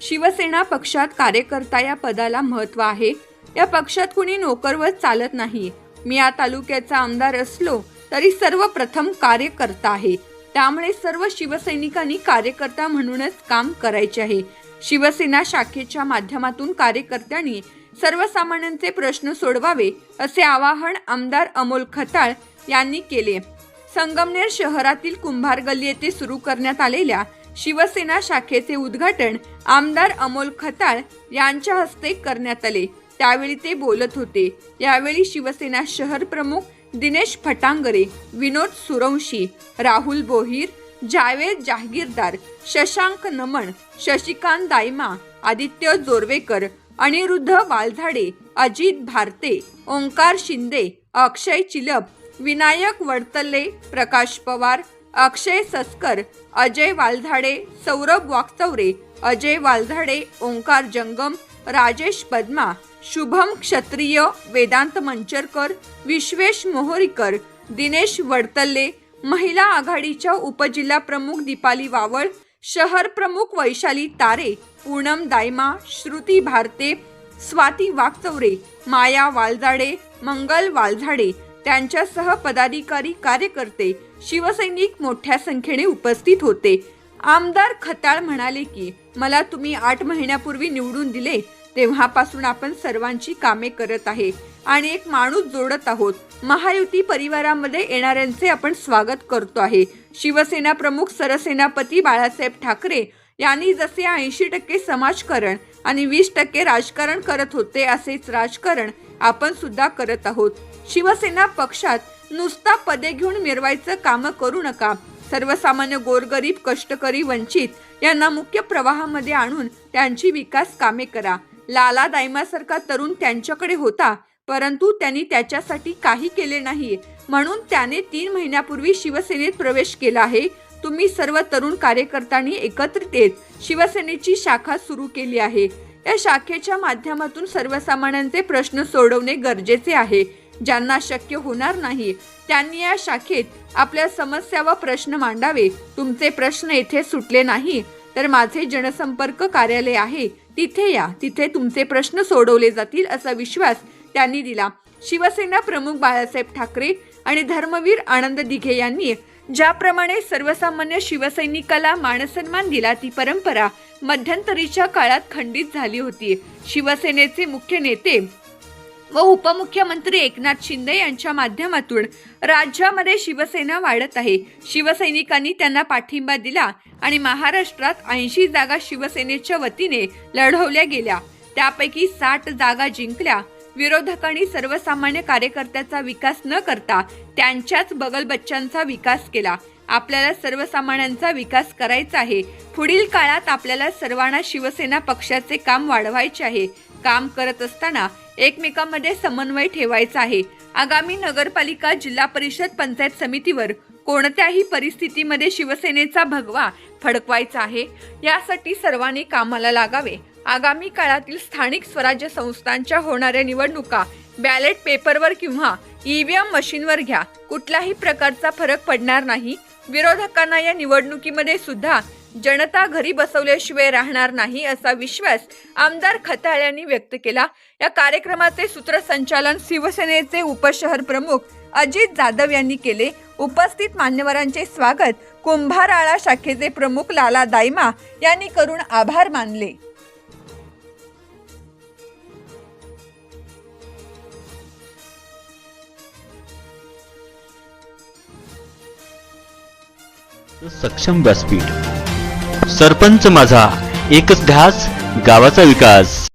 शिवसेना पक्षात कार्यकर्ता या पदाला महत्त्व आहे. या पक्षात कुणी नोकरवत चालत नाही. मी या तालुक्याचा आमदार असलो तरी सर्वप्रथम कार्यकर्ता आहे. त्यामुळे सर्व शिवसैनिकांनी कार्यकर्ता म्हणूनच काम करायचे आहे. शिवसेना शाखेच्या माध्यमातून कार्यकर्त्यांनी सर्वसामान्यांचे प्रश्न सोडवावे असे आवाहन आमदार अमोल खताळ यांनी केले. संगमनेर शहरातील कुंभार गल्ली येथे सुरू करण्यात आलेल्या शिवसेना शाखेचे उद्घाटन आमदार अमोल खताळ यांच्या हस्ते करण्यात आले. त्यावेळी ते बोलत होते. यावेळी शिवसेना शहर प्रमुख दिनेश फटांगरे विनोद सुरवंशी राहुल बोहीर जावेद जहागीरदार शशांक नमन शशिकांत दायमा आदित्य जोरवेकर अनिरुद्ध वालझाडे अजित भारते ओंकार शिंदे अक्षय चिलप विनायक वडतले प्रकाश पवार अक्षय सस्कर अजय वालझाडे सौरभ वाकचौरे अजय वालझाडे ओंकार जंगम राजेश पद्मा शुभम क्षत्रिय वेदांत मंचरकर विश्वेश मोहरीकर दिनेश वडतल्ले महिला आघाडीच्या उपजिल्हा प्रमुख दीपाली वावळ शहर प्रमुख वैशाली तारे पूनम दायमा श्रुती भारते स्वाती वाकचौरे माया वालझाडे मंगल वालझाडे त्यांच्यासह पदाधिकारी कार्यकर्ते शिवसैनिक मोठ्या संख्येने उपस्थित होते. आमदार खताळ म्हणाले की मला तुम्ही आठ महिन्यापूर्वी निवडून दिले तेव्हापासून आपण सर्वांची कामे करत आहे आणि एक माणूस जोडत आहोत. महायुती परिवारामध्ये येणाऱ्यांचे आपण स्वागत करतो आहे. शिवसेना प्रमुख सरसेनापती बाळासाहेब ठाकरे यांनी जसे ऐंशी टक्के समाजकारण आणि वीस टक्के राजकारण करत होते असेच राजकारण आपण सुद्धा करत आहोत. शिवसेना पक्षात नुसता पदे घेऊन मिरवायचं काम करू नका. सर्वसामान्य गोरगरीब कष्टकरी वंचित यांना मुख्य प्रवाहामध्ये आणून त्यांची विकास कामे करा. लाला दायमासारखा तरुण त्यांच्याकडे होता परंतु त्यांनी त्याच्यासाठी काही केले नाही. म्हणून त्याने तीन महिन्यापूर्वी शिवसेनेत प्रवेश केला आहे. तुम्ही सर्व तरुण कार्यकर्त्यांनी एकत्रित येत शिवसेनेची शाखा सुरू केली आहे. या शाखेच्या माध्यमातून सर्वसामान्यांचे प्रश्न सोडवणे गरजेचे आहे. ज्यांना शक्य होणार नाही त्यांनी या शाखेत आपल्या समस्या व प्रश्न मांडावे. तुमचे प्रश्न येथे सुटले नाही तर माझे जनसंपर्क कार्यालय आहे. तिथे या तिथे तुमचे प्रश्न सोडवले जातील असा विश्वास त्यांनी दिला. शिवसेना प्रमुख बाळासाहेब ठाकरे आणि धर्मवीर आनंद दिघे यांनी ज्याप्रमाणे सर्वसामान्य शिवसैनिकाला मानसन्मान दिला ती परंपरा मध्यंतरीच्या काळात खंडित झाली होती. शिवसेनेचे मुख्य नेते व उपमुख्यमंत्री एकनाथ शिंदे यांच्या माध्यमातून राज्यामध्ये शिवसेना वाढत आहे. शिवसैनिकांनी त्यांना पाठिंबा दिला आणि महाराष्ट्रात ऐंशी जागा शिवसेनेच्या वतीने लढवल्या गेल्या. त्यापैकी साठ जागा जिंकल्या. विरोधकांनी सर्वसामान्य कार्यकर्त्याचा विकास न करता त्यांच्याच बगलबच्च्यांचा विकास केला. आपल्याला सर्वसामान्यांचा विकास करायचा आहे. पुढील काळात आपल्याला सर्वांना शिवसेना पक्षाचे काम वाढवायचे आहे. काम करत असताना एकमेकांमध्ये समन्वय ठेवायचा आहे. आगामी नगरपालिका जिल्हा परिषद पंचायत समितीवर कोणत्याही परिस्थितीमध्ये शिवसेनेचा भगवा फडकवायचा आहे. यासाठी सर्वांनी कामाला लागावे. आगामी काळातील स्थानिक स्वराज्य संस्थांच्या होणाऱ्या निवडणुका बॅलेट पेपरवर किंवा ईव्हीएम मशीनवर घ्या. कुठलाही प्रकारचा फरक पडणार नाही. विरोधकांना या निवडणुकीमध्ये सुद्धा जनता घरी बसवल्याशिवाय राहणार नाही असा विश्वास आमदार खताळ यांनी व्यक्त केला. या कार्यक्रमाचे सूत्रसंचालन शिवसेनेचे उपशहर प्रमुख अजित जाधव यांनी केले. उपस्थित मान्यवरांचे स्वागत कुंभाराळा शाखेचे प्रमुख लाला दायमा यांनी करून आभार मानले. सक्षम व्यासपीठ. सरपंच माझा एकच ध्यास गावाचा विकास.